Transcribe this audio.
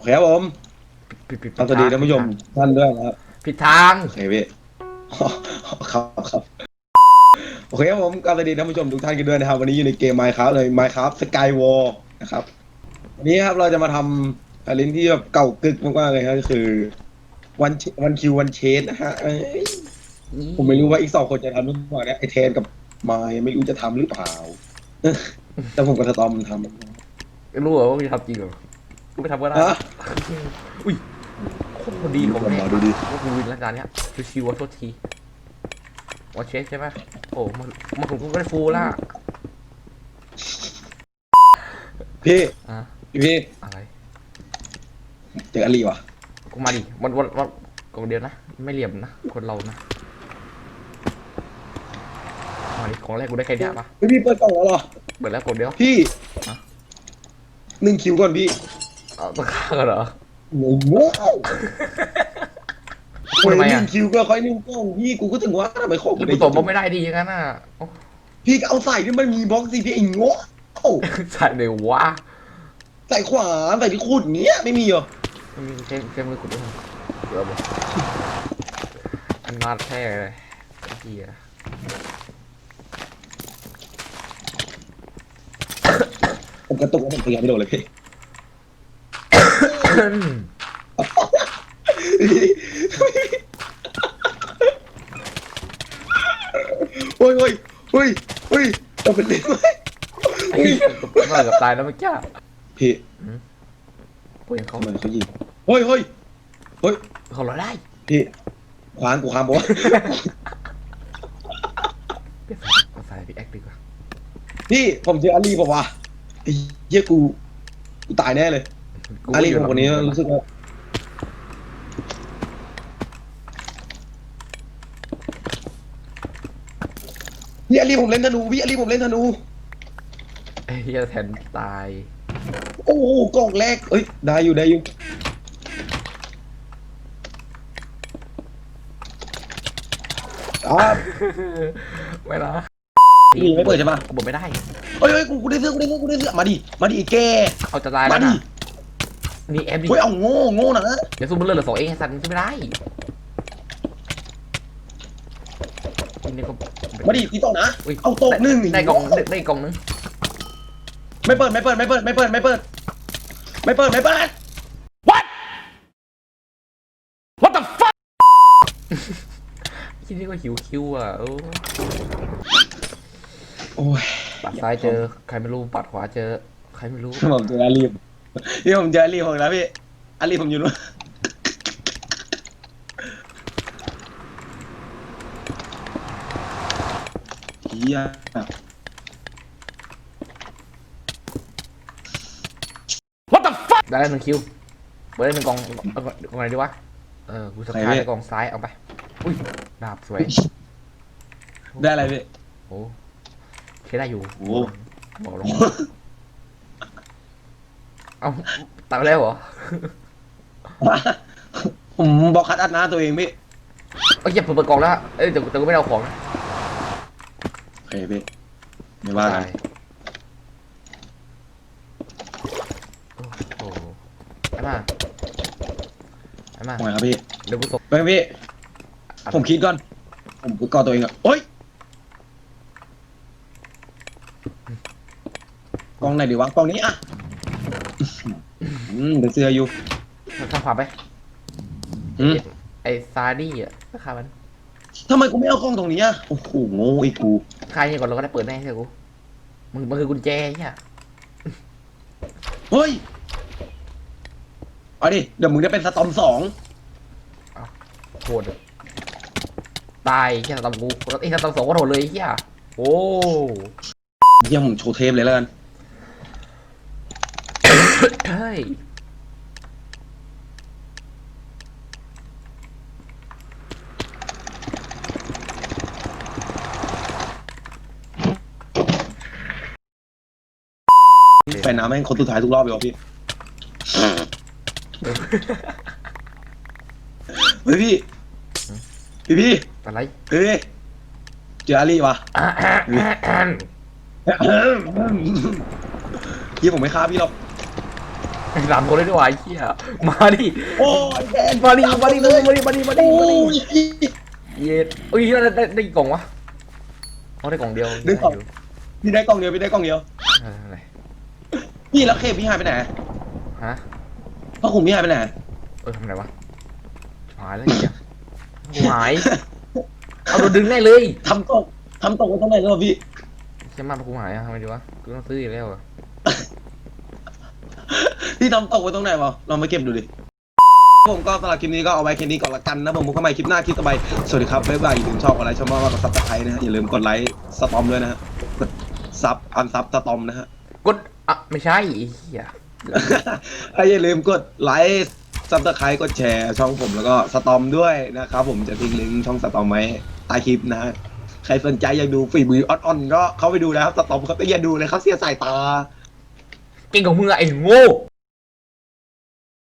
โอเคครับผมผิดผิดสวัสดีท่านผู้ชมท่านด้วยนะครับผิดทาง โอเคพี่ครับครับโอเคครับผมกราบสวัสดีท่านผู้ชมทุกท่านกันด้วยนะครับ วันนี้อยู่ในเกม Minecraft เลย Minecraft Skywall นะครับ วันนี้ครับเราจะมาทำอะไรที่แบบเก่ากึกมากๆเลยครับก็คือวันวันคิววันเชนนะฮะเอ้ยผมไม่รู้ว่าอีกสองคนจะทำหรือเปล่าเนี่ยไอเทนกับมายไม่รู้จะทำหรือเปล่า แต่ผมกับสตอมทำ รู้เหรอว่ามึงทำจริงเหรอกู ไม่ทำก็ได้ฮะ อุ้ยโคตรดีของผมแม่มาดูดิ ว่ากูวินแล้วกันเนี้ยชิวๆว่าโทษทีวอเช็คใช่ไหมโอ้มันมันผมก็ไม่ได้ฟูลละพี่อะพี่อะไรเจออลีว่ะกูมาดิวันวันวันกล่องเดียวนะ ไม่เหลี่ยมนะ คนเรานะมาดิของแรกกูได้แค่เนี้ยปะเฮ้ยพี่เปิดกล่องแล้วเหรอเปิดแล้วกดเดียว พี่ฮะ หนึ่งคิวก่อนพี่ เอาต้องฆ่ากันเหรอโง่โง่พูดทำไมอะนึ่งคิวก็ค่อยนึ่งกล่องพี่กูก็ถึงว่าทำไมของกูตบมันไม่ได้ดีอย่างนั้นน่ะโอ้พี่ก็เอาใส่ที่มันมีบล็อกสิพี่ไอ้โง่ใส่เลยวะใส่ขวาใส่ที่ขุดเนี้ยไม่มีเหรอมันมีเช่เช่มือขุดด้วยเดี๋ยวบอกอันมาดแท้เลยไอ้เหี้ยผมกระตุกแล้วผมตีไม่โดนเลยพี่ โอ้ยโอ้ยโอ้ยโอ้ยเราเป็นเล่นไหมไอ้เหี้ยตบหน้ากับตายแล้วเมื่อกี้พี่กูยังเขาทำไมเขายิงเฮ้ยเฮ้ยเฮ้ยเขาเราได้พี่ขวางกูขามบอกว่าเปลี่ยนภาษาพี่แอคดีกว่าพี่ผมเจออาลีบอกว่าไอ้เหี้ยกูกูตายแน่เลย อาลีของคนนี้รู้สึกว่าพี่อาลีผมเล่นธนูพี่อาลีผมเล่นธนู ไอ้เหี้ยแทนตาย โอ้โหกล่องแรกเอ้ย ได้อยู่ได้อยู่อ่าไม่นะนี่ไม่เปิดใช่ปะกูบอกไม่ได้เฮ้ยเฮ้ยกูกูได้เสื้อกูได้เสื้อกูได้เสื้อมาดิมาดิไอ้แกเขาจะตายแล้มาวดิ นะ นี่แอปดิเฮ้ยเอาโง่โง่นะเดี๋ยวซูมมันเลือดเหลือสองเองไอ้สัตว์มันสู้ไม่ได้ทีนี้ก็มาดิพี่ตกนะอุ๊ยเอาตกหนึ่งได้กล่องได้ได้กล่องนึงไม่เปิดไม่เปิดไม่เปิดไม่เปิดไม่เปิดไม่เปิดไม่เปิด What the fuck ทีนี้ก็หิวคิวอะเออโอ้ยปัดซ้ายเจอใครไม่รู้ปัดขวาเจอ ใครไม่รู้ ผมเจออาลีม พี่ผมเจออาลีผมอีกแล้วพี่อาลีผมอยู่นู้นเฮีย What the fuck ได้แล้วหนึ่งคิวเปิดได้หนึ่งกล่องเอากล่องไหนดีวะ เออ กูสกายในกล่องซ้าย เอาไป อุ้ย ดาบสวย ได้อะไรพี่โอ้ใช้ได้อยู่โอ้บอกลง เอาตายไปแล้วเหรอผมบอกคัดอัดหน้าตัวเองพี่เอ้ยอย่าเปิดเปิดกล่องแล้วเอ้ยแต่แต่กูไม่ได้เอาของนะโอเคพี่ไม่ว่ากันโอ้โหไอ้มาไอ้มาทำไมครับพี่เดี๋ยวกูส่งไปพี่ ผมคิดก่อน ผมไปก่อตัวเองอะโอ๊ยกล้องไหนดีวะกล้องนี้อะ อืมเป็นเสื้ออยู่ทางขวาไปอืมไอ้ซาดี้อะราคามันทำไมกูไม่เอากล้องตรงนี้อะโอ้โหโง่ไอ้กูใครก่อนเราก็ได้เปิดแน่ใช่กูมึงมันคือกุญแจเนี่ยเฮ้ยเอาดิเดี๋ยวมึงจะเป็นสตอมสองโคตรอะตายแค่ตำกูไอ้ตำสองก็โดดเลยไอ้เฮียโอ้เยี่ยมผมโชว์เทปเลยแล้วกันเฮ้ย ไปน้ำแม่งคนสุดท้ายทุกรอบเลยวะพี่ เฮ้ยพี่ พี่พี่อะไรเฮ้ยเจออาลีวะอะอะอะอะพี่ผมไม่ฆ่าพี่หรอกสามคนเลยด้วยไอ้เหี้ยมาดิโอ้ยแดนมาดิมาดิมาดิมาดิมาดิมาดิโอ้มาดิยเย็ดเอ้ยได้ได้ได้กี่กล่องวะอ๋อได้กล่องเดียวได้กล่องพี่ได้กล้องเดียวพี่ได้กล้องเดียวเอออะไร พี่แล้วเคพี่หายไปไหนฮะพระขุมพี่หายไปไหนเออทำไรวะหายแล้วเหี้ยกูหายเอาโดนดึงได้เลยทำตกทำตกไว้ตรงไหนแล้วพี่ใช่มากูหายอะทำไมดีวะกูต้องซื้ออีกแล้วอะพี่ทำตกไว้ตรงไหนวะลองมาเก็บดูดิผมก็สำหรับคลิปนี้ก็เอาไว้แค่นี้ก่อนละกันนะผมพบกันใหม่คลิปหน้าคลิปต่อไปสวัสดีครับบ๊ายบายอย่าลืมชอบกดไลค์ชอบมากกดซับสไครต์นะฮะอย่าลืมกดไลค์สตอมด้วยนะฮะกดซับอันซับสตอมนะฮะกดอะ ไม่ใช่ไอ้เหี้ยถ้าอย่าลืมกดไลค์ซับสไครต์กดแชร์ช่องผมแล้วก็สตอมด้วยนะครับผมจะทิ้งลิงก์ช่องสตอมไว้ใต้คลิปนะฮะใครสนใจอยากดูฝีมืออ่อนๆก็เข้าไปดูนะครับสตอมเขาแต่อย่าดูเลยเขาเสียสายตา เก่งของมึงอะไอ้โง่